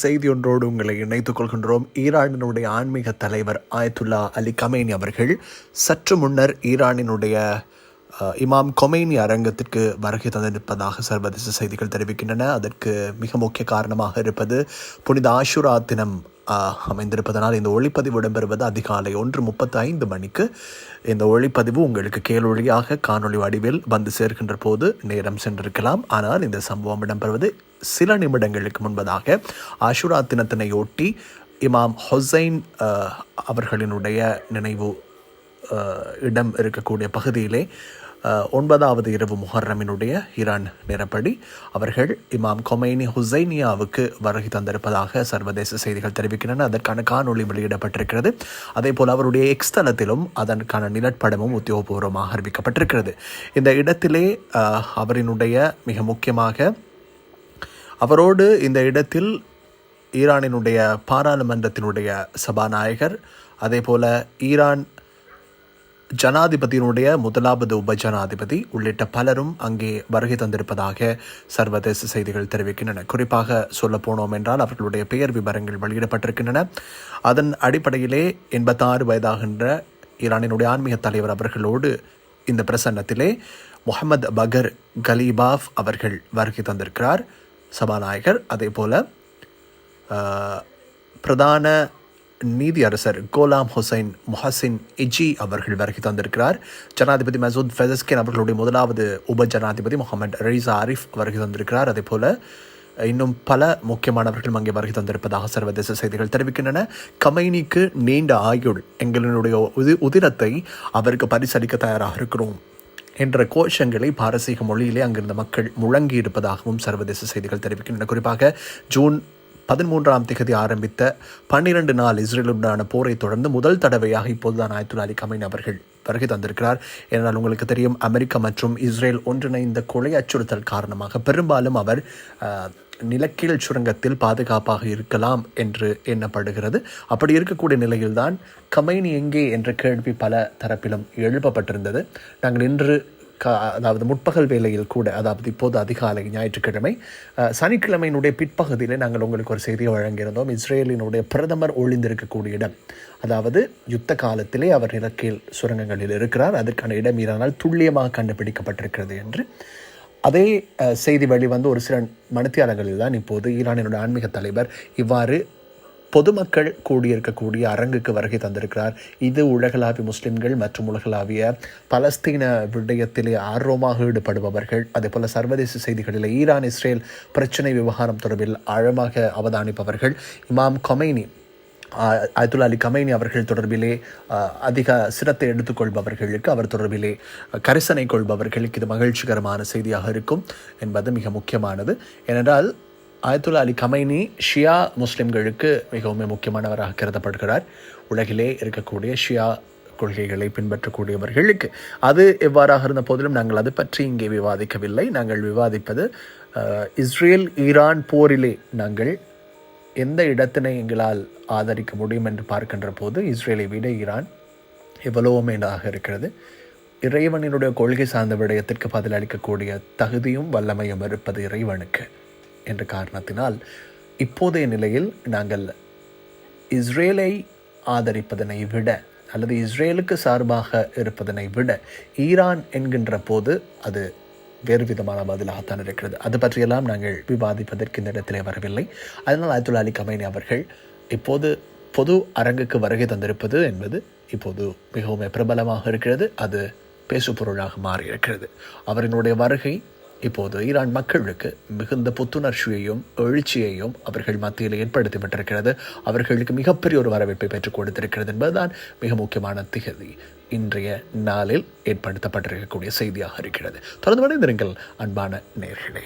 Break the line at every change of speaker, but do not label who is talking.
செய்தி ஒன்றோடு உங்களை இணைத்துக் கொள்கின்றோம். ஈரானினுடைய ஆன்மீக தலைவர் ஆயத்துல்லா அலி கமேனி அவர்கள் சற்று முன்னர் ஈரானினுடைய இமாம் கொமேனி அரங்கத்திற்கு வருகை தந்திருப்பதாக சர்வதேச செய்திகள் தெரிவிக்கின்றன. அதற்கு மிக முக்கிய காரணமாக இருப்பது புனித ஆஷுரா தினம் அமைந்திருப்பதனால் இந்த ஒளிப்பதிவு இடம்பெறுவது அதிகாலை ஒன்று முப்பத்தி ஐந்து மணிக்கு. இந்த ஒளிப்பதிவு உங்களுக்கு கேளொளியாக காணொளி வடிவில் வந்து சேர்கின்ற போது நேரம் சென்றிருக்கலாம். ஆனால் இந்த சம்பவம் இடம்பெறுவது சில நிமிடங்களுக்கு முன்பதாக ஆஷுரா தினத்தினையொட்டி இமாம் ஹொசைன் அவர்களினுடைய நினைவு இடம் இருக்கக்கூடிய பகுதியிலே ஒன்பதாவது இரவு முஹர்ரமினுடைய ஈரான் நிரப்படி அவர்கள் இமாம் கொமைனி ஹுசைனியாவுக்கு வருகை தந்திருப்பதாக சர்வதேச செய்திகள் தெரிவிக்கின்றன. அதற்கான காணொளி வெளியிடப்பட்டிருக்கிறது. அதே போல் அவருடைய எக்ஸ் தளத்திலும் அதற்கான நிலப்படமும் உத்தியோகபூர்வமாக அறிவிக்கப்பட்டிருக்கிறது. இந்த இடத்திலே அவரினுடைய மிக முக்கியமாக அவரோடு இந்த இடத்தில் ஈரானினுடைய பாராளுமன்றத்தினுடைய சபாநாயகர் அதே போல ஈரான் ஜனாதிபதியினுடைய முதலாவது உப ஜனாதிபதி உள்ளிட்ட பலரும் அங்கே வருகை தந்திருப்பதாக சர்வதேச செய்திகள் தெரிவிக்கின்றன. குறிப்பாக சொல்ல போனோம் என்றால் அவர்களுடைய பெயர் விவரங்கள் வெளியிடப்பட்டிருக்கின்றன. அதன் அடிப்படையிலே எண்பத்தாறு வயதாகின்ற ஈரானினுடைய ஆன்மீக தலைவர் அவர்களோடு இந்த பிரசன்னத்திலே முகமது பகர் கலீபாஃப் அவர்கள் வருகை தந்திருக்கிறார். சபாநாயகர் அதே போல பிரதான நீதியரசர் கோலாம் ஹுசைன் முஹசின் இஜி அவர்கள் வருகை தந்திருக்கிறார். ஜனாதிபதி மசூத் ஃபெசஸ்கின் அவர்களுடைய முதலாவது உப ஜனாதிபதி முகமது ரீசா ஆரிஃப் வருகை தந்திருக்கிறார். அதே போல இன்னும் பல முக்கியமானவர்களும் அங்கே வருகை தந்திருப்பதாக சர்வதேச செய்திகள் தெரிவிக்கின்றன. கமைனிக்கு நீண்ட ஆயுள் எங்களுடைய உதி உதிரத்தை அவருக்கு பரிசளிக்க தயாராக இருக்கிறோம் என்ற கோஷங்களை பாரசீக மொழியிலே அங்கிருந்த மக்கள் முழங்கி இருப்பதாகவும் சர்வதேச செய்திகள் தெரிவிக்கின்றன. குறிப்பாக ஜூன் பதிமூன்றாம் திகதி ஆரம்பித்த பன்னிரண்டு நாள் இஸ்ரேலுடனான போரை தொடர்ந்து முதல் தடவையாக இப்போதுதான் ஆயத்துல் அலி கமைன் அவர்கள் வருகை தந்திருக்கிறார். ஏனால் உங்களுக்கு தெரியும் அமெரிக்கா மற்றும் இஸ்ரேல் ஒன்றிணைந்த கொலை அச்சுறுத்தல் காரணமாக பெரும்பாலும் அவர் நிலக்கீழ் சுரங்கத்தில் பாதுகாப்பாக இருக்கலாம் என்று எண்ணப்படுகிறது. அப்படி இருக்கக்கூடிய நிலையில்தான் கமைனி எங்கே என்ற கேள்வி பல தரப்பிலும் எழுப்பப்பட்டிருந்தது. நாங்கள் இன்று கா அதாவது முற்பகல் வேளையில் கூட அதாவது இப்போது அதிகாலை ஞாயிற்றுக்கிழமை சனிக்கிழமையினுடைய பிற்பகுதியிலே நாங்கள் உங்களுக்கு ஒரு செய்தியை வழங்கியிருந்தோம். இஸ்ரேலினுடைய பிரதமர் ஒளிந்திருக்கக்கூடிய இடம். அதாவது யுத்த காலத்திலே அவர் இலக்கியல் சுரங்கங்களில் இருக்கிறார். அதற்கான இடம் ஈரானால் துல்லியமாக கண்டுபிடிக்கப்பட்டிருக்கிறது என்று. அதே செய்தி வழி வந்து ஒரு சில மணித்தியாலங்களில் தான் இப்போது ஈரானினுடைய ஆன்மீக தலைவர் இவ்வாறு பொதுமக்கள் கூடியிருக்கக்கூடிய அரங்குக்கு வருகை தந்திருக்கிறார். இது உலகளாவிய முஸ்லிம்கள் மற்றும் உலகளாவிய பலஸ்தீன விடயத்திலே ஆர்வமாக ஈடுபடுபவர்கள். அதே போல சர்வதேச செய்திகளில் ஈரான் இஸ்ரேல் பிரச்சனை விவகாரம் தொடர்பில் ஆழமாக அவதானிப்பவர்கள். இமாம் கொமைனி ஆஹ் அயத்துல்லா அலி கமைனி அவர்கள் தொடர்பிலே அதிக சிரத்தை எடுத்துக்கொள்பவர்களுக்கு அவர் தொடர்பிலே கரிசனை கொள்பவர்களுக்கு இது மகிழ்ச்சிகரமான செய்தியாக இருக்கும் என்பது மிக முக்கியமானது. ஏனென்றால் ஆயத்துல்லா அலி கமைனி ஷியா முஸ்லிம்களுக்கு மிகவும் முக்கியமானவராக கருதப்படுகிறார். உலகிலே இருக்கக்கூடிய ஷியா கொள்கைகளை பின்பற்றக்கூடியவர்களுக்கு அது எவ்வாறாக இருந்த போதிலும் நாங்கள் அது பற்றி இங்கே விவாதிக்கவில்லை. நாங்கள் விவாதிப்பது இஸ்ரேல் ஈரான் போரிலே நாங்கள் எந்த இடத்தினை எங்களால் ஆதரிக்க முடியும் என்று பார்க்கின்ற போது இஸ்ரேலை விட ஈரான் எவ்வளவோ மேலாக இருக்கிறது. இறைவனினுடைய கொள்கை சார்ந்த விடயத்திற்கு பதிலளிக்கக்கூடிய தகுதியும் வல்லமையும் இருப்பது இறைவனுக்கு. என்ற காரணத்தினால் இப்போதைய நிலையில் நாங்கள் இஸ்ரேலை ஆதரிப்பதனை விட அல்லது இஸ்ரேலுக்கு சார்பாக இருப்பதனை விட ஈரான் என்கின்ற போது அது வேறு விதமான பதிலாகத்தான் இருக்கிறது. அது பற்றியெல்லாம் நாங்கள் விவாதிப்பதற்கு இந்த இடத்திலே வரவில்லை. அதனால் அயத்துல் அலி கமைனி அவர்கள் இப்போது பொது அரங்குக்கு வருகை தந்திருப்பது என்பது இப்போது மிகவும் பிரபலமாக இருக்கிறது. அது பேசுபொருளாக மாறியிருக்கிறது. அவரினுடைய வருகை இப்போது ஈரான் மக்களுக்கு மிகுந்த புத்துணர்ச்சியையும் எழுச்சியையும் அவர்கள் மத்தியில் ஏற்படுத்திவிட்டிருக்கிறது அவர்களுக்கு மிகப்பெரிய ஒரு வரவேற்பை பெற்றுக் கொடுத்திருக்கிறது என்பதுதான் மிக முக்கியமான திகதி. இன்றைய நாளில் ஏற்படுத்தப்பட்டிருக்கக்கூடிய செய்தியாக இருக்கிறது. தொடர்ந்து வணைந்திருங்கள் அன்பான நேர்களே.